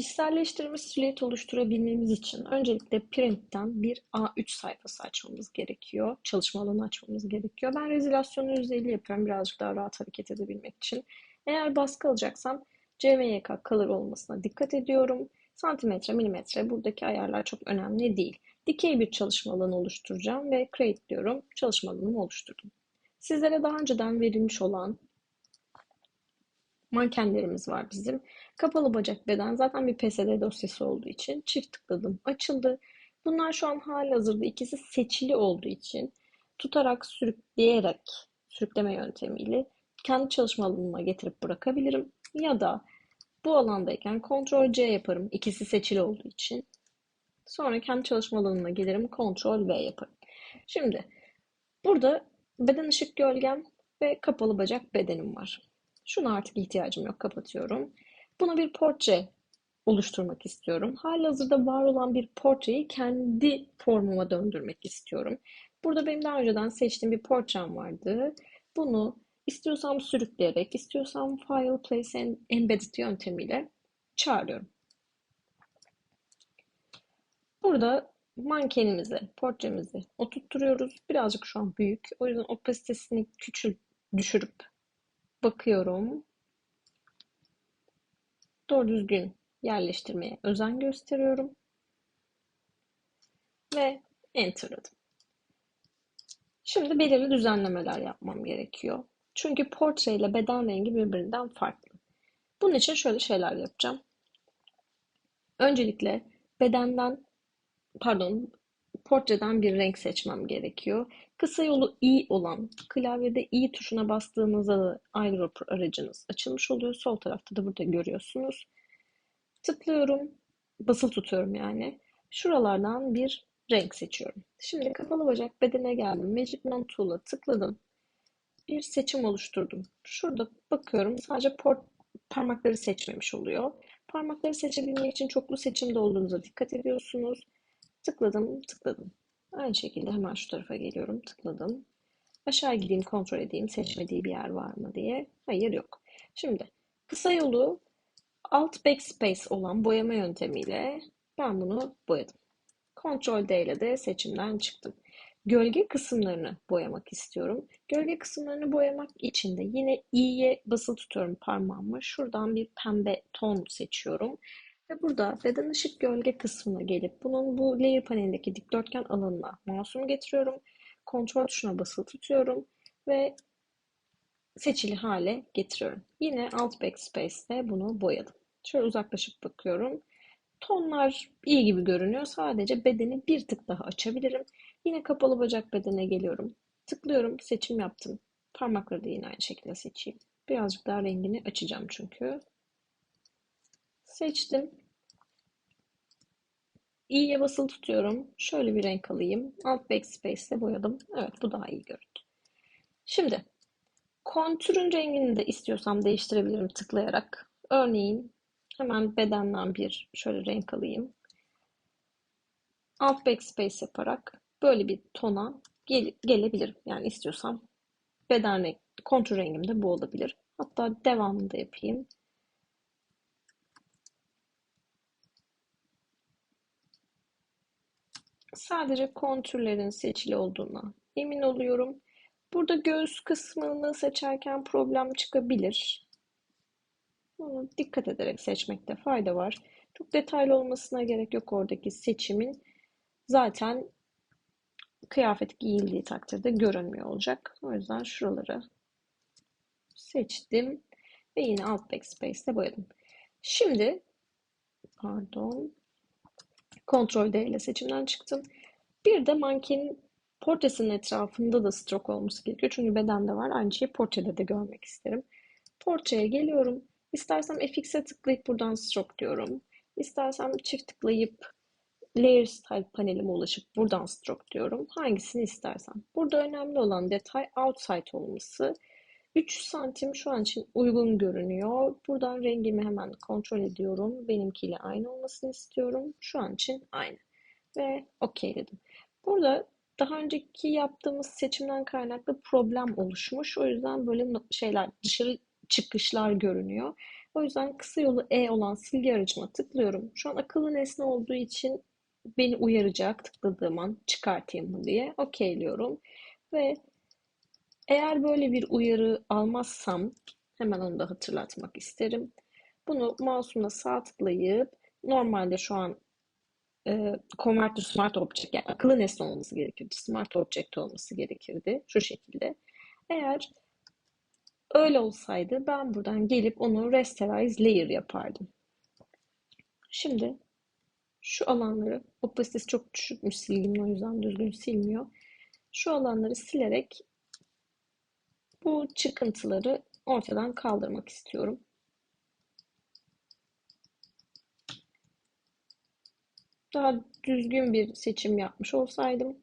Kişiselleştirilmiş silüet oluşturabilmemiz için öncelikle Print'ten bir A3 sayfası açmamız gerekiyor. Çalışma alanı açmamız gerekiyor. Ben rezolasyonu %50 yapıyorum birazcık daha rahat hareket edebilmek için. Eğer baskı alacaksam CMYK color olmasına dikkat ediyorum. Santimetre, milimetre buradaki ayarlar çok önemli değil. Dikey bir çalışma alanı oluşturacağım ve create diyorum. Çalışma alanımı oluşturdum. Sizlere daha önceden verilmiş olan mankenlerimiz var bizim. Kapalı bacak beden zaten bir PSD dosyası olduğu için çift tıkladım açıldı. Bunlar şu an hali hazırda ikisi seçili olduğu için tutarak sürükleyerek sürükleme yöntemiyle kendi çalışma alanıma getirip bırakabilirim. Ya da bu alandayken Ctrl C yaparım ikisi seçili olduğu için. Sonra kendi çalışma alanına gelirim Ctrl V yaparım. Şimdi burada beden ışık gölgem ve kapalı bacak bedenim var. Şuna artık ihtiyacım yok. Kapatıyorum. Buna bir portre oluşturmak istiyorum. Halihazırda var olan bir portreyi kendi formuma döndürmek istiyorum. Burada benim daha önceden seçtiğim bir portrem vardı. Bunu istiyorsam sürükleyerek, istiyorsam File, Place Embedded yöntemiyle çağırıyorum. Burada mankenimizi, portremizi oturtturuyoruz. Birazcık şu an büyük. O yüzden opasitesini küçült, düşürüp bakıyorum. Doğru düzgün yerleştirmeye özen gösteriyorum. Ve enter'ladım. Şimdi belirli düzenlemeler yapmam gerekiyor. Çünkü portre ile beden rengi birbirinden farklı. Bunun için şöyle şeyler yapacağım. Öncelikle bedenden, pardon, portreden bir renk seçmem gerekiyor. Kısa yolu i olan klavyede i tuşuna bastığınızda da eyedropper aracınız açılmış oluyor. Sol tarafta da burada görüyorsunuz. Tıklıyorum. Basılı tutuyorum yani. Şuralardan bir renk seçiyorum. Şimdi kapalı bacak bedene geldim. Magic Wand Tool'a tıkladım. Bir seçim oluşturdum. Şurada bakıyorum sadece port parmakları seçmemiş oluyor. Parmakları seçebilmek için çoklu seçimde olduğunuza dikkat ediyorsunuz. Tıkladım, tıkladım. Aynı şekilde hemen şu tarafa geliyorum. Tıkladım. Aşağı gideyim, kontrol edeyim seçmediği bir yer var mı diye. Hayır yok. Şimdi kısa yolu alt backspace olan boyama yöntemiyle ben bunu boyadım. Ctrl D ile de seçimden çıktım. Gölge kısımlarını boyamak istiyorum. Gölge kısımlarını boyamak için de yine i'ye basılı tutuyorum parmağımı. Şuradan bir pembe ton seçiyorum. Ve burada beden ışık gölge kısmına gelip bunun bu layer panelindeki dikdörtgen alanına mouse'umu getiriyorum. Kontrol tuşuna basılı tutuyorum ve seçili hale getiriyorum. Yine alt backspace'te bunu boyadım. Şöyle uzaklaşıp bakıyorum. Tonlar iyi gibi görünüyor. Sadece bedeni bir tık daha açabilirim. Yine kapalı bacak bedene geliyorum. Tıklıyorum, seçim yaptım. Parmakları da yine aynı şekilde seçeyim. Birazcık daha rengini açacağım çünkü. Seçtim. İ'ye basılı tutuyorum. Şöyle bir renk alayım. Alt backspace ile boyadım. Evet bu daha iyi göründü. Şimdi kontürün rengini de istiyorsam değiştirebilirim tıklayarak. Örneğin hemen bedenden bir şöyle renk alayım. Alt backspace yaparak böyle bir tona gel gelebilirim. Yani istiyorsam beden renk, kontür rengim de bu olabilir. Hatta devamını da yapayım. Sadece kontürlerin seçili olduğuna emin oluyorum. Burada göğüs kısmını seçerken problem çıkabilir. Onu dikkat ederek seçmekte fayda var. Çok detaylı olmasına gerek yok oradaki seçimin. Zaten kıyafet giyildiği takdirde görünmüyor olacak. O yüzden şuraları seçtim ve yine alt backspace ile boyadım. Şimdi pardon Ctrl D seçimden çıktım. Bir de mankenin portresinin etrafında da stroke olması gerekiyor. Çünkü bedende var. Aynı şeyi portrede de görmek isterim. Portreye geliyorum. İstersem FX'e tıklayıp buradan stroke diyorum. İstersem çift tıklayıp Layer Style panelime ulaşıp buradan stroke diyorum. Hangisini istersem. Burada önemli olan detay outside olması. 3 santim şu an için uygun görünüyor. Buradan rengimi hemen kontrol ediyorum. Benimkiyle aynı olmasını istiyorum. Şu an için aynı. Ve OK dedim. Burada daha önceki yaptığımız seçimden kaynaklı problem oluşmuş. O yüzden böyle şeyler dışarı çıkışlar görünüyor. O yüzden kısa yolu E olan silgi aracıma tıklıyorum. Şu an akıllı nesne olduğu için beni uyaracak tıkladığım an çıkartayım mı diye. Okeyliyorum. Ve eğer böyle bir uyarı almazsam hemen onu da hatırlatmak isterim. Bunu mouse'umla sağ tıklayıp normalde şu an e, Convert to Smart Object yani akıllı nesne olması gerekirdi. Smart Object olması gerekirdi. Şu şekilde. Eğer öyle olsaydı ben buradan gelip onu Rasterize Layer yapardım. Şimdi şu alanları opasitesi çok düşükmüş silgimin o yüzden düzgün silmiyor. Şu alanları silerek bu çıkıntıları ortadan kaldırmak istiyorum. Daha düzgün bir seçim yapmış olsaydım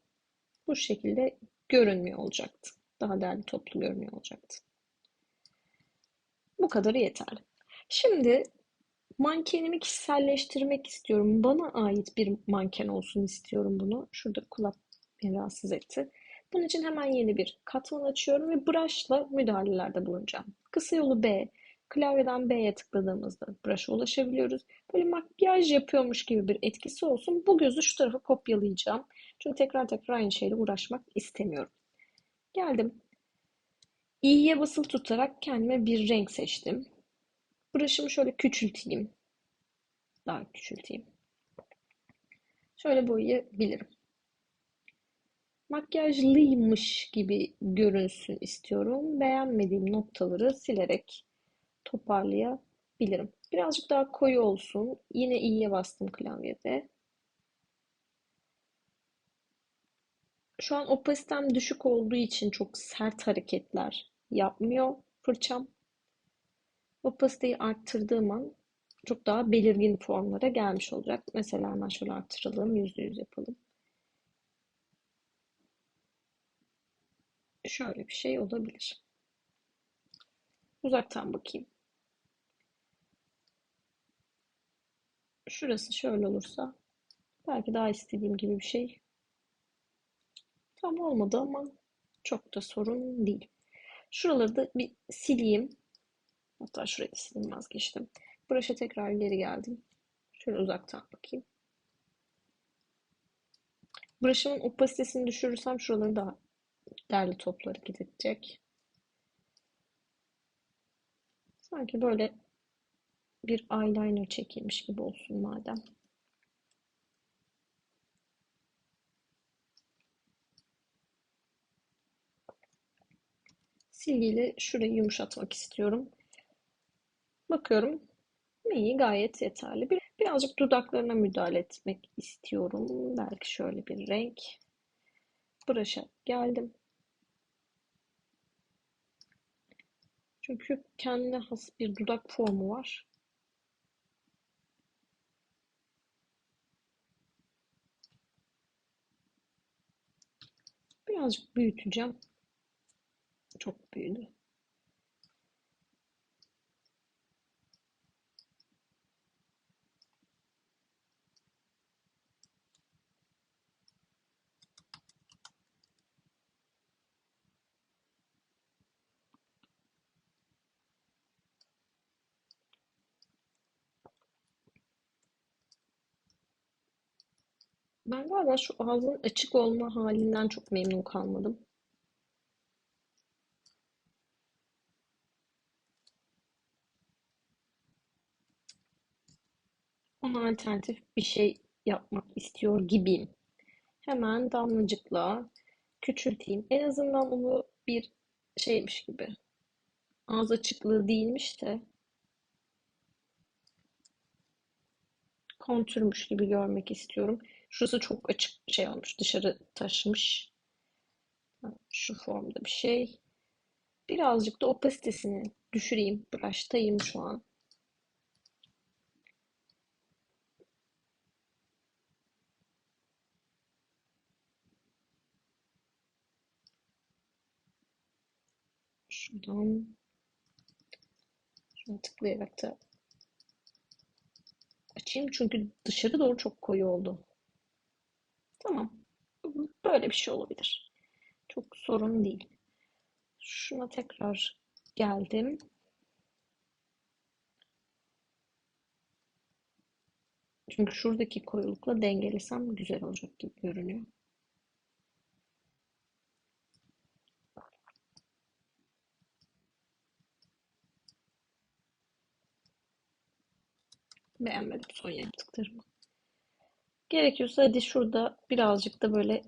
bu şekilde görünmüyor olacaktı. Daha değerli toplu görünüyor olacaktı. Bu kadarı yeterli. Şimdi mankenimi kişiselleştirmek istiyorum. Bana ait bir manken olsun istiyorum bunu. Şurada kulak beni rahatsız etti. Bunun için hemen yeni bir katman açıyorum ve brush'la müdahalelerde bulunacağım. Kısa yolu B. Klavyeden B'ye tıkladığımızda brush'a ulaşabiliyoruz. Böyle makyaj yapıyormuş gibi bir etkisi olsun. Bu gözü şu tarafa kopyalayacağım. Çünkü tekrar tekrar aynı şeyle uğraşmak istemiyorum. Geldim. İ'ye basılı tutarak kendime bir renk seçtim. Brush'ımı şöyle küçülteyim. Daha küçülteyim. Şöyle boyayabilirim. Makyajlıymış gibi görünsün istiyorum. Beğenmediğim noktaları silerek toparlayabilirim. Birazcık daha koyu olsun. Yine i'ye bastım klavyede. Şu an opasitem düşük olduğu için çok sert hareketler yapmıyor fırçam. Opasiteyi arttırdığım an çok daha belirgin formlara gelmiş olacak. Mesela hemen şöyle arttıralım. %100 yapalım. Şöyle bir şey olabilir. Uzaktan bakayım. Şurası şöyle olursa belki daha istediğim gibi bir şey. Tam olmadı ama çok da sorun değil. Şuraları da bir sileyim. Hatta şurayı sileyim vazgeçtim. Brush'a tekrar geri geldim. Şöyle uzaktan bakayım. Brush'ımın opasitesini düşürürsem şuraları daha derli toplu hareket edecek. Sanki böyle bir eyeliner çekilmiş gibi olsun madem. Silgiyle şurayı yumuşatmak istiyorum. Bakıyorum. İyi gayet yeterli. Bir, birazcık dudaklarına müdahale etmek istiyorum. Belki şöyle bir renk. Brush'a geldim. Çünkü kendine has bir dudak formu var. Birazcık büyüteceğim. Çok büyüdü. Ben galiba şu ağzın açık olma halinden çok memnun kalmadım. Ona alternatif bir şey yapmak istiyor gibiyim. Hemen damlacıkla küçülteyim. En azından onu bir şeymiş gibi. Ağız açıklığı değilmiş de kontürmüş gibi görmek istiyorum. Şurası çok açık şey olmuş. Dışarı taşmış. Şu formda bir şey. Birazcık da opasitesini düşüreyim. Brush'tayım şu an. Şuradan şuna tıklayarak da açayım. Çünkü dışarı doğru çok koyu oldu. Böyle bir şey olabilir. Çok sorun değil. Şuna tekrar geldim. Çünkü şuradaki koyulukla dengelesem güzel olacak gibi görünüyor. Beğenmedim son yaptıklarımı. Gerekiyorsa hadi şurada birazcık da böyle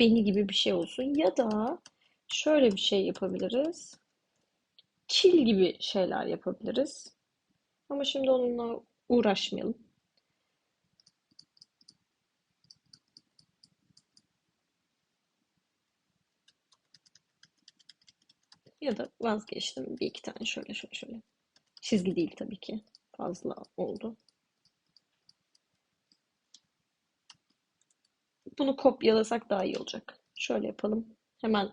beni gibi bir şey olsun. Ya da şöyle bir şey yapabiliriz. Çil gibi şeyler yapabiliriz. Ama şimdi onunla uğraşmayalım. Ya da vazgeçtim. Bir iki tane şöyle şöyle şöyle. Çizgi değil tabii ki. Fazla oldu. Bunu kopyalasak daha iyi olacak. Şöyle yapalım. Hemen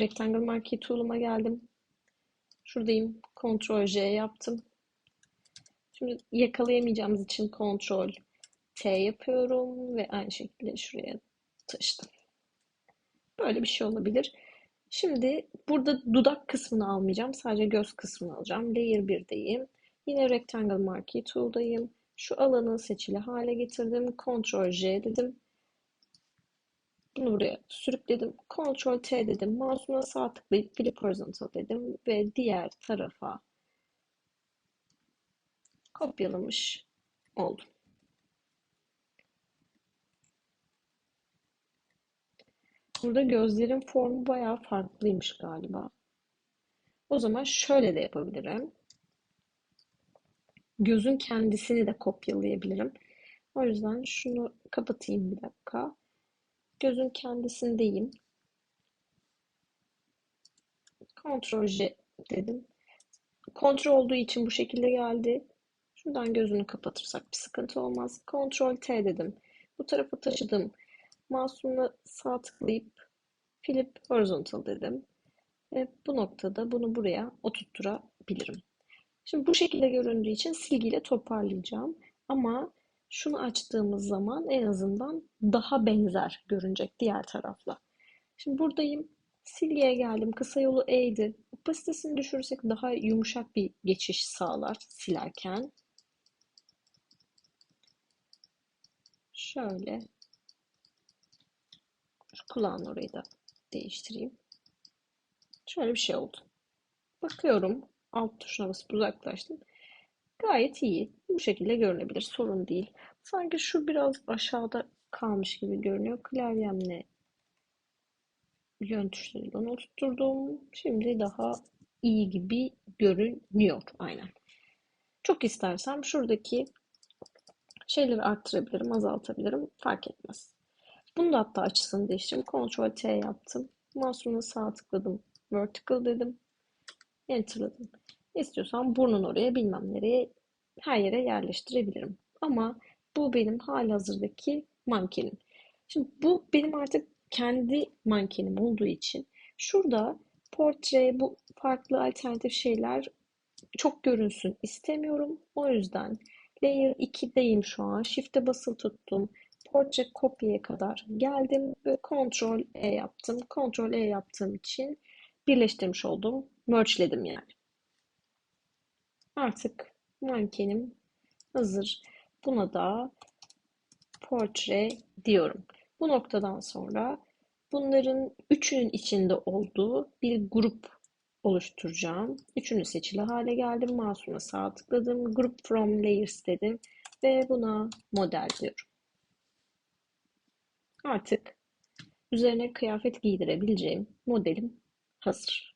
Rectangle Marquee Tool'uma geldim. Şuradayım. Ctrl J yaptım. Şimdi yakalayamayacağımız için Ctrl T yapıyorum ve aynı şekilde şuraya taşıdım. Böyle bir şey olabilir. Şimdi burada dudak kısmını almayacağım. Sadece göz kısmını alacağım. Layer 1'deyim. Yine Rectangle Marquee Tool'dayım. Şu alanı seçili hale getirdim. Ctrl J dedim. Bunu buraya sürükledim. Ctrl T dedim. Mouse'uma sağ tıklayıp Flip Horizontal dedim. Ve diğer tarafa kopyalamış oldum. Burada gözlerin formu bayağı farklıymış galiba. O zaman şöyle de yapabilirim. Gözün kendisini de kopyalayabilirim. O yüzden şunu kapatayım bir dakika. Gözün kendisindeyim. Ctrl J dedim. Kontrol olduğu için bu şekilde geldi. Şuradan gözünü kapatırsak bir sıkıntı olmaz. Ctrl T dedim. Bu tarafa taşıdım. Mouse'umla sağ tıklayıp Flip Horizontal dedim. Ve bu noktada bunu buraya oturtturabilirim. Şimdi bu şekilde göründüğü için silgiyle toparlayacağım. Ama şunu açtığımız zaman en azından daha benzer görünecek diğer tarafla. Şimdi buradayım. Silgiye geldim. Kısa yolu E'ydi. Opasitesini düşürürsek daha yumuşak bir geçiş sağlar silerken. Şöyle. Şu kulağın orayı da değiştireyim. Şöyle bir şey oldu. Bakıyorum. Alt tuşuna basıp uzaklaştım. Gayet iyi. Bu şekilde görünebilir. Sorun değil. Sanki şu biraz aşağıda kalmış gibi görünüyor. Klavyemle yön tuşlarıyla onu. Şimdi daha iyi gibi görünüyor. Aynen. Çok istersem şuradaki şeyleri arttırabilirim, azaltabilirim. Fark etmez. Bunu da hatta açısını değiştirdim. Ctrl T yaptım. Mouse'umla sağ tıkladım. Vertical dedim. Enter'ladım. İstiyorsam burnun oraya bilmem nereye her yere yerleştirebilirim. Ama bu benim halihazırdaki mankenim. Şimdi bu benim artık kendi mankenim olduğu için şurada portre, bu farklı alternatif şeyler çok görünsün istemiyorum. O yüzden Layer 2'deyim şu an. Shift'e basılı tuttum. Portre kopyaya kadar geldim ve Ctrl E yaptım. Ctrl E yaptığım için birleştirmiş oldum. Merge'ledim yani. Artık mankenim hazır. Buna da portre diyorum. Bu noktadan sonra bunların üçünün içinde olduğu bir grup oluşturacağım. Üçünü seçili hale geldim. Mouse'uma sağ tıkladım. Group from layers dedim ve buna model diyorum. Artık üzerine kıyafet giydirebileceğim modelim hazır.